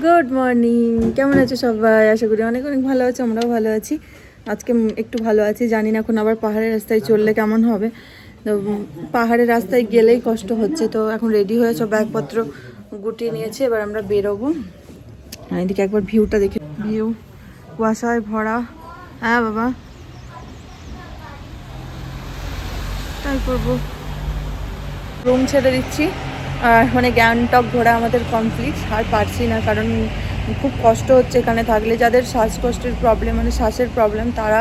Good morning কেমন আছো সবাই? আশা করি অনেক অনেক ভালো আছো, আমরাও ভালো আছি। আজকে একটু ভালো আছি, জানি না এখন আবার পাহাড়ের রাস্তায় চললে কেমন হবে। তো পাহাড়ের রাস্তায় গেলেই কষ্ট হচ্ছে, তো এখন রেডি হয়ে সব ব্যাগপত্র গুটিয়ে নিয়েছে, এবার আমরা বেরোবো। এদিকে একবার ভিউটা দেখে ভিউ কুয়াশায় ভরা। হ্যাঁ বাবা। তাই করব। রুম ছেড়ে দিচ্ছি। মানে গ্যাংটক ঘোরা আমাদের কমপ্লিট আর পারছি না কারণ খুব কষ্ট হচ্ছে এখানে থাকলে। যাদের শ্বাসকষ্টের প্রবলেম মানে শ্বাসের প্রবলেম তারা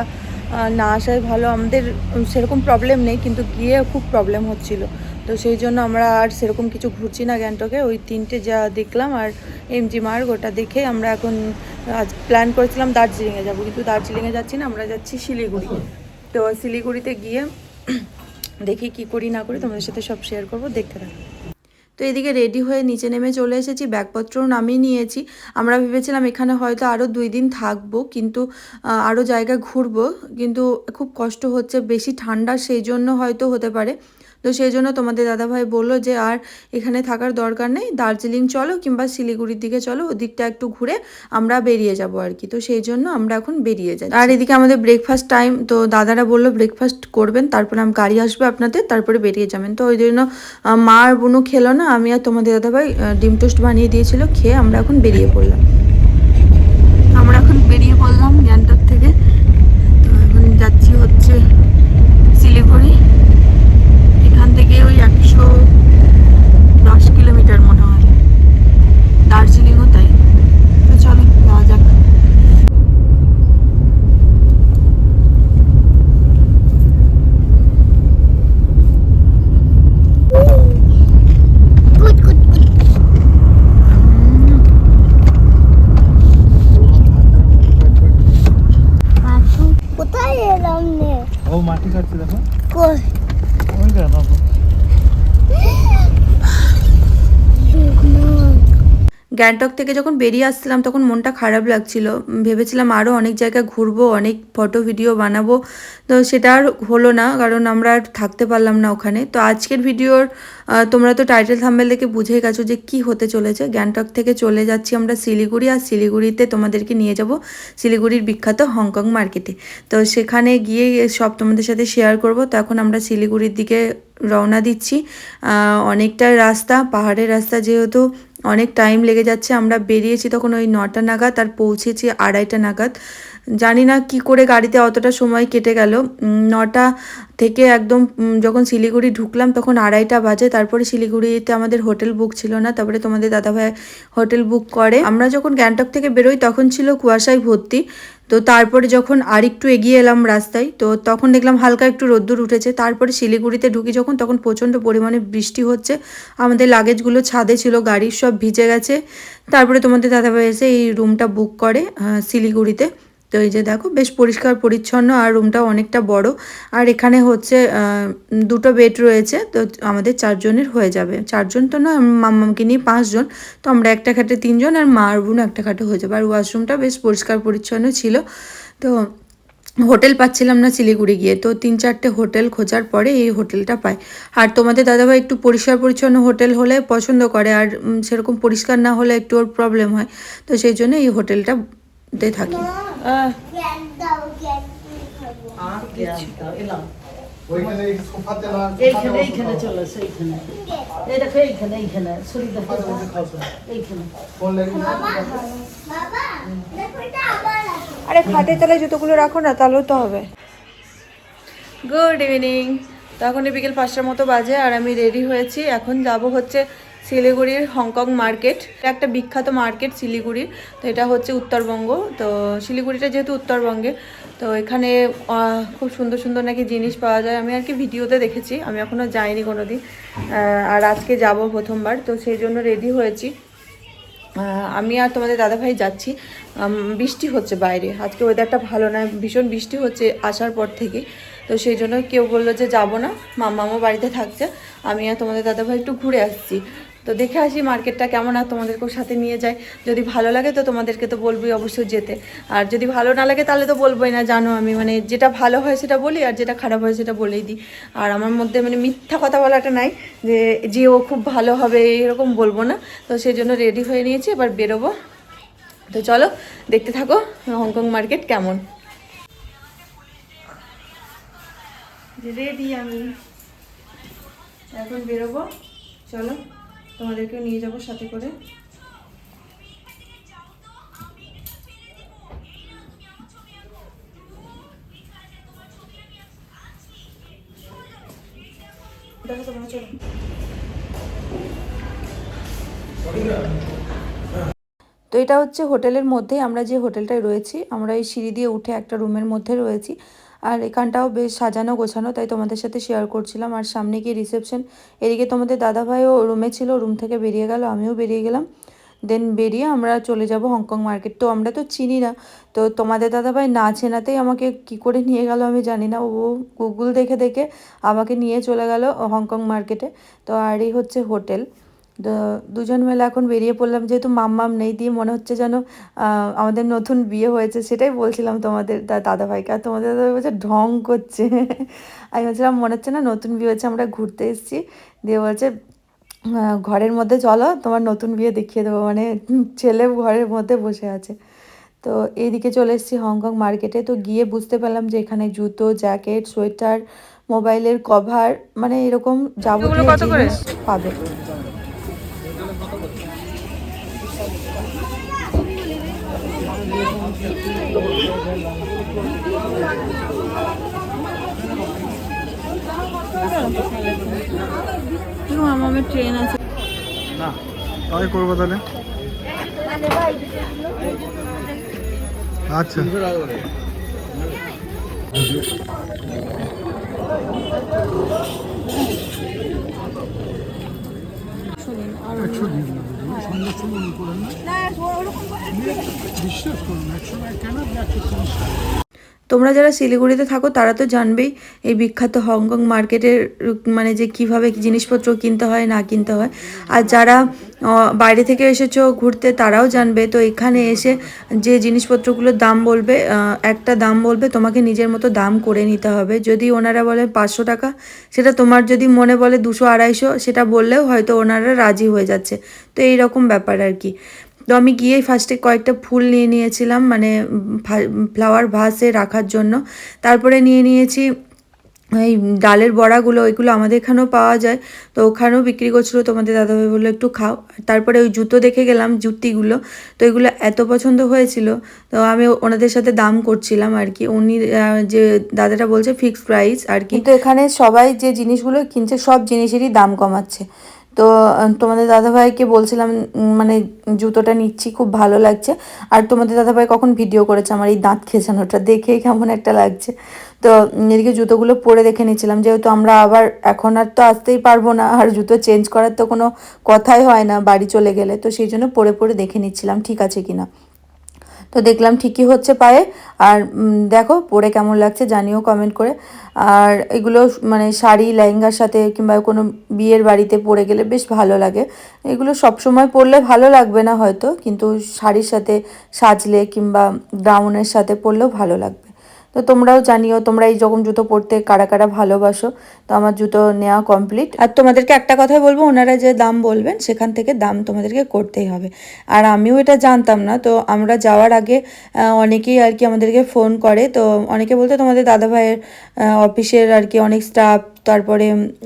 না আসাই ভালো। আমাদের সেরকম প্রবলেম নেই, কিন্তু গিয়ে খুব প্রবলেম হচ্ছিল। তো সেই জন্য আমরা আর সেরকম কিছু ঘুরছি না গ্যাংটকে। ওই তিনটে যা দেখলাম, আর এমজি মার্গ ওটা দেখে আমরা এখন, আজ প্ল্যান করেছিলাম দার্জিলিংয়ে যাব। কিন্তু দার্জিলিংয়ে যাচ্ছি না, আমরা যাচ্ছি শিলিগুড়ি। তো শিলিগুড়িতে গিয়ে দেখি কি করি না করি, তোমাদের সাথে সব শেয়ার করব, দেখতে থাকো। তো এদিকে রেডি হয়ে নিচে নেমে চলে এসেছি, ব্যাগপত্রও নামিয়ে নিয়েছি। আমরা ভেবেছিলাম এখানে হয়তো আরও দুই দিন থাকব, কিন্তু আরও জায়গা ঘুরবো, কিন্তু খুব কষ্ট হচ্ছে, বেশি ঠান্ডা সেই জন্য হয়তো হতে পারে। তো সেই জন্য তোমাদের দাদাভাই বলল যে, আর এখানে থাকার দরকার নেই, দার্জিলিং চলো কিংবা শিলিগুড়ির দিকে চলো, ওদিকটা একটু ঘুরে আমরা বেরিয়ে যাব আর কি। তো সেই জন্য আমরা এখন বেরিয়ে যাই আর এদিকে আমাদের ব্রেকফাস্ট টাইম তো দাদারা বলল ব্রেকফাস্ট করবেন, তারপরে আমি গাড়ি আসবে আপনাদের, তারপরে বেরিয়ে যাবেন। তো ওই জন্য মা আর বোনও খেলো না, আমি আর তোমাদের দাদাভাই ডিম টোস্ট বানিয়ে দিয়েছিল, খেয়ে আমরা এখন বেরিয়ে পড়লাম। আমরা এখন বেরিয়ে পড়লাম গ্যাংটক থেকে। তো এখন যাচ্ছি হচ্ছে শিলিগুড়ি এখান থেকে ওই একশো দশ কিলোমিটার মনে হয়। দার্জিলিংও তাই তো চলো যাওয়া যাক কোথায় এলাম নে ও মাটি কাটছে দেখো কই ওই কেন গ্যাংটক থেকে যখন বেরিয়ে আসছিলাম, তখন মনটা খারাপ লাগছিল। ভেবেছিলাম আরও অনেক জায়গায় ঘুরবো, অনেক ফটো, ভিডিও বানাবো। তো সেটা আর হলো না, কারণ আমরা আর থাকতে পারলাম না ওখানে। তো আজকের ভিডিওর তোমরা তো টাইটেল থাম্বেল দেখে বুঝে গেছো যে কি হতে চলেছে। গ্যাংটক থেকে চলে যাচ্ছি আমরা শিলিগুড়ি, আর শিলিগুড়িতে তোমাদেরকে নিয়ে যাব শিলিগুড়ির বিখ্যাত হংকং মার্কেটে। তো সেখানে গিয়ে সব তোমাদের সাথে শেয়ার করব। তো এখন আমরা শিলিগুড়ির দিকে রওনা দিচ্ছি। অনেকটা রাস্তা, পাহাড়ের রাস্তা যেহেতু অনেক টাইম লেগে যাচ্ছে আমরা বেরিয়েছি তখন ওই নটা নাগাদ আর পৌঁছেছি আড়াইটা নাগাদ। জানি না কি করে গাড়িতে অতটা সময় কেটে গেল। নটা থেকে একদম যখন শিলিগুড়ি ঢুকলাম তখন আড়াইটা বাজে। তারপরে শিলিগুড়িতে আমাদের হোটেল বুক ছিল না, তারপরে তোমাদের দাদাভাই হোটেল বুক করে। আমরা যখন গ্যাংটক থেকে বেরোই তখন ছিল কুয়াশায় ভর্তি। তো তারপরে যখন আরেকটু এগিয়ে এলাম রাস্তায়, তো তখন দেখলাম হালকা একটু রোদ্দুর উঠেছে। তারপরে শিলিগুড়িতে ঢুকি যখন, তখন প্রচণ্ড পরিমাণে বৃষ্টি হচ্ছে। আমাদের লাগেজগুলো ছাদে ছিল, গাড়ির সব ভিজে গেছে। তারপরে তোমাদের দাদাভাই এসে এই রুমটা বুক করে শিলিগুড়িতে। তো এই যে দেখো, বেশ পরিষ্কার, পরিচ্ছন্ন, আর রুমটা অনেকটা বড়। আর এখানে হচ্ছে দুটো বেড রয়েছে, তো আমাদের চারজনের হয়ে যাবে। চারজন তো না মাম্মাকে নিয়ে পাঁচজন। তো আমরা একটা খাটে তিনজন, আর মা আর বোন একটা খাটে হয়ে যাবে। আর ওয়াশরুমটা বেশ পরিষ্কার, পরিচ্ছন্ন ছিল। তো হোটেল পাচ্ছিলাম না শিলিগুড়ি গিয়ে, তো তিন চারটে হোটেল খোঁজার পরে এই হোটেলটা পাই। আর তোমাদের দাদাভাই একটু পরিষ্কার, পরিচ্ছন্ন হোটেল হলে পছন্দ করে, আর সেরকম পরিষ্কার না হলে একটু ওর প্রবলেম হয়। তো সেই জন্য এই হোটেলটাতে থাকি। আরে খাটের তলায় জুতোগুলো রাখো না, তাহলেও তো হবে। গুড ইভিনিং তখন বিকেল পাঁচটার মতো বাজে আর আমি রেডি হয়েছি। এখন যাব হচ্ছে শিলিগুড়ির হংকং মার্কেট। এটা একটা বিখ্যাত মার্কেট শিলিগুড়ির। তো এটা হচ্ছে উত্তরবঙ্গ। তো শিলিগুড়িটা যেহেতু উত্তরবঙ্গে, তো এখানে খুব সুন্দর সুন্দর নাকি জিনিস পাওয়া যায়। আমি আর কি ভিডিওতে দেখেছি, আমি এখনও যাইনি কোনো দিন আর আজকে যাব প্রথমবার। তো সেই জন্য রেডি হয়েছি। আমি আর তোমাদের দাদাভাই যাচ্ছি। বৃষ্টি হচ্ছে বাইরে। আজকে ওয়েদারটা ভালো না, ভীষণ বৃষ্টি হচ্ছে আসার পর থেকে। তো সেই জন্য কেউ বলল যে যাব না, মামামও বাড়িতে থাকছে। আমি আর তোমাদের দাদাভাই একটু ঘুরে আসছি। তো দেখে আসি মার্কেটটা কেমন আর তোমাদেরকেও সাথে নিয়ে যাই। যদি ভালো লাগে তো তোমাদেরকে তো বলবোই অবশ্যই যেতে। আর যদি ভালো না লাগে তাহলে তো বলবোই না, জানো আমি মানে যেটা ভালো হয় সেটা বলি আর যেটা খারাপ হয় সেটা বলেই দিই। আর আমার মধ্যে মানে মিথ্যা কথা বলাটা নাই যে যে ও খুব ভালো হবে এরকম বলব না। তো সেই জন্য রেডি হয়ে নিয়েছি, এবার বেরোবো। তো চলো, দেখতে থাকো হংকং মার্কেট কেমন। রেডি আমি। এখন বেরোবো, চলো। তোমাদেরকেও নিয়ে যাব সাথে করে। তো এটা হচ্ছে হোটেলের মধ্যেই আমরা যে হোটেলটায় রয়েছি, আমরা এই সিঁড়ি দিয়ে উঠে একটা রুমের মধ্যে রয়েছি। আর এখানটাও বেশ সাজানো গোছানো, তাই তোমাদের সাথে শেয়ার করছিলাম। আর সামনে গিয়ে রিসেপশন এদিকে তোমাদের দাদাভাইও রুমে ছিল রুম থেকে বেরিয়ে গেল, আমিও বেরিয়ে গেলাম। দেন বেরিয়ে আমরা চলে যাব হংকং মার্কেট তো আমরা তো চিনি না, তো তোমাদের দাদাভাই না চেনাতেই আমাকে কি করে নিয়ে গেল আমি জানি না। ও গুগল দেখে দেখে আমাকে নিয়ে চলে গেল হংকং মার্কেটে তো আর এই হচ্ছে হোটেল। দুজন মিলে এখন বেরিয়ে পড়লাম যেহেতু মাম্মাম নেই দিয়ে মনে হচ্ছে যেন আমাদের নতুন বিয়ে হয়েছে সেটাই বলছিলাম তোমাদের দা- দাদাভাইকে। আর তোমাদের দাদাভাই বলছে ঢং করছে। আমি বলছিলাম মনে হচ্ছে না নতুন বিয়ে হচ্ছে আমরা ঘুরতে এসেছি। দিয়ে বলছে ঘরের মধ্যে চলো তোমার নতুন বিয়ে দেখিয়ে দেবো। মানে ছেলে ঘরের মধ্যে বসে আছে। তো এইদিকে চলে এসেছি হংকং মার্কেটে। তো গিয়ে বুঝতে পারলাম যে এখানে জুতো জ্যাকেট সোয়েটার মোবাইলের কভার মানে এরকম যাবতীয় জিনিস পাবে। আমার ট্রেন আছে। না তাই করব তাহলে। আচ্ছা। একশো দিন না সময় করেন না বিশ্বাস করুন একশো কেন একশো তোমরা যারা শিলিগুড়িতে থাকো, তারা তো জানবেই এই বিখ্যাত হংকং মার্কেটের মানে যে কীভাবে জিনিসপত্র কিনতে হয়, না কিনতে হয়। আর যারা বাইরে থেকে এসেছ ঘুরতে, তারাও জানবে। তো এখানে এসে যে জিনিসপত্রগুলোর দাম বলবে একটা দাম বলবে, তোমাকে নিজের মতো দাম করে নিতে হবে। যদি ওনারা বলে পাঁচশো টাকা, সেটা তোমার যদি মনে বলে দুশো আড়াইশো, সেটা বললেও হয়তো ওনারা রাজি হয়ে যাচ্ছে। তো এই রকম ব্যাপার আর কি। তো আমি গিয়েই ফার্স্টে কয়েকটা ফুল নিয়ে নিয়েছিলাম মানে ফ্লাওয়ার ভাসে রাখার জন্য। তারপরে নিয়ে নিয়েছি এই ডালের বড়াগুলো, ওইগুলো আমাদের এখানেও পাওয়া যায়। তো ওখানেও বিক্রি করছিল, তোমাদের দাদাভাই বলল, একটু খাও। তারপরে ওই জুতো দেখে গেলাম, জুতিগুলো। তো এগুলো এত পছন্দ হয়েছিল, তো আমি ওনাদের সাথে দাম করছিলাম আর কি। উনি যে দাদাটা বলছে ফিক্সড প্রাইস আর কি। তো এখানে সবাই যে জিনিসগুলো কিনছে, সব জিনিসেরই দাম কমাচ্ছে। তো তোমাদের দাদাভাইকে বলছিলাম মানে জুতোটা নিচ্ছি, খুব ভালো লাগছে। আর তোমাদের দাদাভাই কখন ভিডিও করেছে আমার এই দাঁত খেঁচানোটা? দেখেই কেমন একটা লাগছে। তো এদিকে জুতোগুলো পরে দেখে নিয়েছিলাম, যেহেতু আমরা আবার এখন আর তো আসতেই পারব না, আর জুতো চেঞ্জ করার তো কোনো কথাই হয় না বাড়ি চলে গেলে। তো সেই জন্য পরে পরে দেখে নিচ্ছিলাম, ঠিক আছে কিনা। তো দেখলাম ঠিকই হচ্ছে পায়ে। আর দেখো পরে কেমন লাগছে জানিও কমেন্ট করে। আর এগুলো মানে শাড়ি, লেহেঙ্গার সাথে কিংবা কোনো বিয়ের বাড়িতে পরে গেলে বেশ ভালো লাগে। এগুলো সবসময় পরলে ভালো লাগবে না হয়তো, কিন্তু শাড়ির সাথে সাজলে কিংবা গাউনের সাথে পরলেও ভালো লাগবে। তো তোমরাও জানিও, তোমরা এই রকম জুতো পরতে কারা কারা ভালোবাসো, তো আমার জুতো নেওয়া কমপ্লিট আর তোমাদেরকে একটা কথা বলব, ওনারা যে দাম বলবেন, সেখান থেকে দাম তোমাদেরকে করতেই হবে। আর আমিও এটা জানতাম না, তো আমরা যাওয়ার আগে অনেকেই আর কি আমাদেরকে ফোন করে। তো অনেকে বলতে তোমাদের দাদাভাইয়ের অফিসের আর কি অনেক স্টাফ তারপরে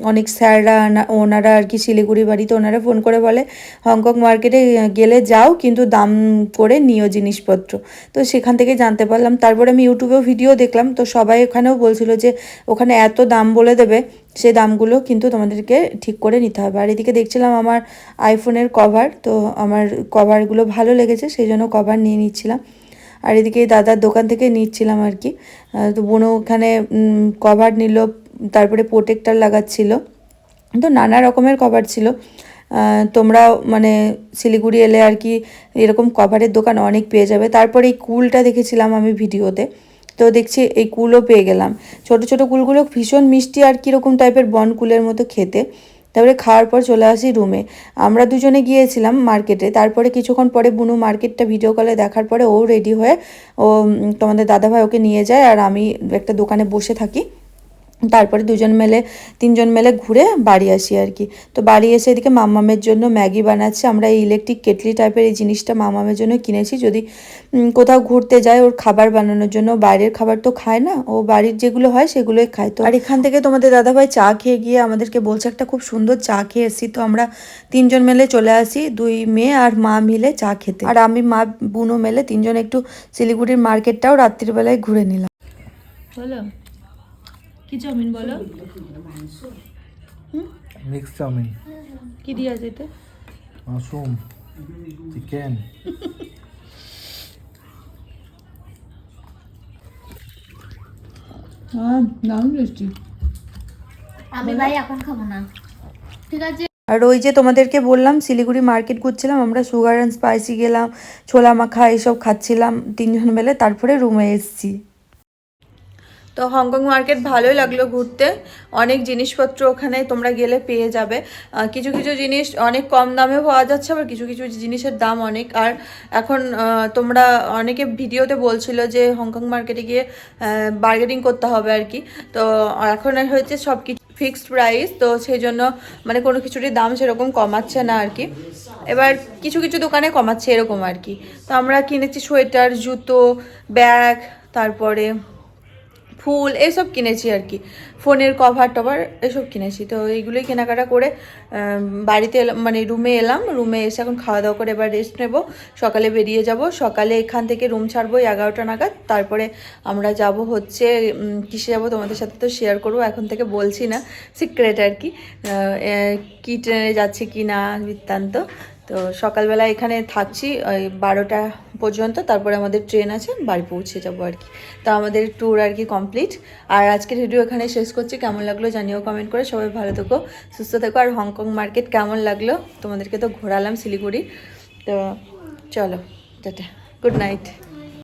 অনেক স্যাররা ওনারা আর কি শিলিগুড়ি বাড়িতে ওনারা ফোন করে বলে, হংকং মার্কেটে গেলে যাও, কিন্তু দাম করে নিও জিনিসপত্র। তো সেখান থেকে জানতে পারলাম। তারপরে আমি ইউটিউবেও ভিডিও দেখলাম। তো সবাই ওখানেও বলছিল যে, ওখানে এত দাম বলে দেবে সেই দামগুলো কিন্তু তোমাদেরকে ঠিক করে নিতে হবে। আর এদিকে দেখছিলাম আমার আইফোনের কভার, তো আমার কভারগুলো ভালো লেগেছে, সেই জন্য কভার নিয়ে নিচ্ছিলাম। আর এদিকে দাদার দোকান থেকে নিচ্ছিলাম আর কি। তো বোনও ওখানে কভার নিল তারপরে প্রোটেক্টার লাগাচ্ছিল। তো নানা রকমের কভার ছিল। তোমরা মানে শিলিগুড়ি এলে আর কি এরকম কভারের দোকান অনেক পেয়ে যাবে। তারপরে এই কুলটা দেখেছিলাম আমি ভিডিওতে। তো দেখছি এই কুলও পেয়ে গেলাম। ছোট ছোট কুলগুলো ভীষণ মিষ্টি আর কীরকম টাইপের বন কুলের মতো খেতে। তারপরে খাওয়ার পর চলে আসি রুমে আমরা দুজনে গিয়েছিলাম মার্কেটে তারপরে কিছুক্ষণ পরে বুনু মার্কেটটা ভিডিও কলে দেখার পরে ও রেডি হয়ে ও, তোমাদের দাদাভাই ওকে নিয়ে যায় আর আমি একটা দোকানে বসে থাকি। তারপরে দুজন মেলে তিনজন মেলে ঘুরে বাড়ি আসি আর কি। তো বাড়ি এসে এদিকে মামামের জন্য ম্যাগি বানাচ্ছে। আমরা এই ইলেকট্রিক কেটলি টাইপের এই জিনিসটা মামামের জন্য কিনেছি। যদি কোথাও ঘুরতে যায় ওর খাবার বানানোর জন্য। বাইরের খাবার তো খায় না। ও বাড়ির যেগুলো হয় সেগুলোই খায়। তো আর এখান থেকে তোমাদের দাদাভাই চা খেয়ে গিয়ে আমাদেরকে বলছে একটা খুব সুন্দর চা খেয়ে এসেছি তো আমরা তিনজন মেলে চলে আসি দুই মেয়ে আর মা মিলে চা খেতে। আর আমি মা বুনো মেলে তিনজন একটু শিলিগুড়ির মার্কেটটাও রাত্রিবেলায় ঘুরে নিলাম। বলো কি চাউমিন বলো? Mix chowmein. কি দিয়ে আছে এতে মাশরুম। চিকেন। হ্যাঁ দারুণ টেস্টি আমি ভাই এখন খাব না। ঠিক আছে? আর ওই যে তোমাদেরকে বললাম শিলিগুড়ি মার্কেট ঘুরছিলাম আমরা সুগার অ্যান্ড স্পাইসি গেলাম ছোলা মাখা এইসব খাচ্ছিলাম তিনজন মিলে তারপরে রুমে এসেছি। তো হংকং মার্কেট ভালোই লাগল ঘুরতে। অনেক জিনিসপত্র ওখানে তোমরা গেলে পেয়ে যাবে। কিছু কিছু জিনিস অনেক কম দামেও পাওয়া যাচ্ছে, আবার কিছু কিছু জিনিসের দাম অনেক। আর এখন তোমরা অনেকে ভিডিওতে বলছিল যে হংকং মার্কেটে গিয়ে বার্গেনিং করতে হবে আর কি। তো এখন হয়েছে সব কিছু ফিক্সড প্রাইস তো সেই জন্য মানে কোনো কিছুরই দাম সেরকম কমাচ্ছে না আর কি। এবার কিছু কিছু দোকানে কমাচ্ছে এরকম আর কি। তো আমরা কিনেছি সোয়েটার, জুতো, ব্যাগ, তারপরে ফুল, এসব কিনেছি আর কি। ফোনের কভার টভার এসব কিনেছি। তো এইগুলোই কেনাকাটা করে বাড়িতে এলাম মানে রুমে এলাম। রুমে এসে এখন খাওয়া দাওয়া করে এবার রেস্ট নেব। সকালে বেরিয়ে যাব। সকালে এখান থেকে রুম ছাড়বো এগারোটা নাগাদ। তারপরে আমরা যাব হচ্ছে কিসে যাব তোমাদের সাথে তো শেয়ার করব। এখন থেকে বলছি না সিক্রেট আর কি। কী ট্রেনে যাচ্ছে কি না বৃত্তান্ত। তো সকালবেলা এখানে থাকছি, ওই বারোটা পর্যন্ত, তারপরে আমাদের ট্রেন আছে, বাড়ি পৌঁছে যাব আর কি। তো আমাদের ট্যুর আর কি কমপ্লিট আর আজকের ভিডিও এখানে শেষ করছি, কেমন লাগল জানিও কমেন্ট করে, সবাই ভালো থেকো, সুস্থ থেকো। আর হংকং মার্কেট কেমন লাগল, তোমাদেরকে তো ঘোরালাম শিলিগুড়ি। তো চলো, টাটা গুড নাইট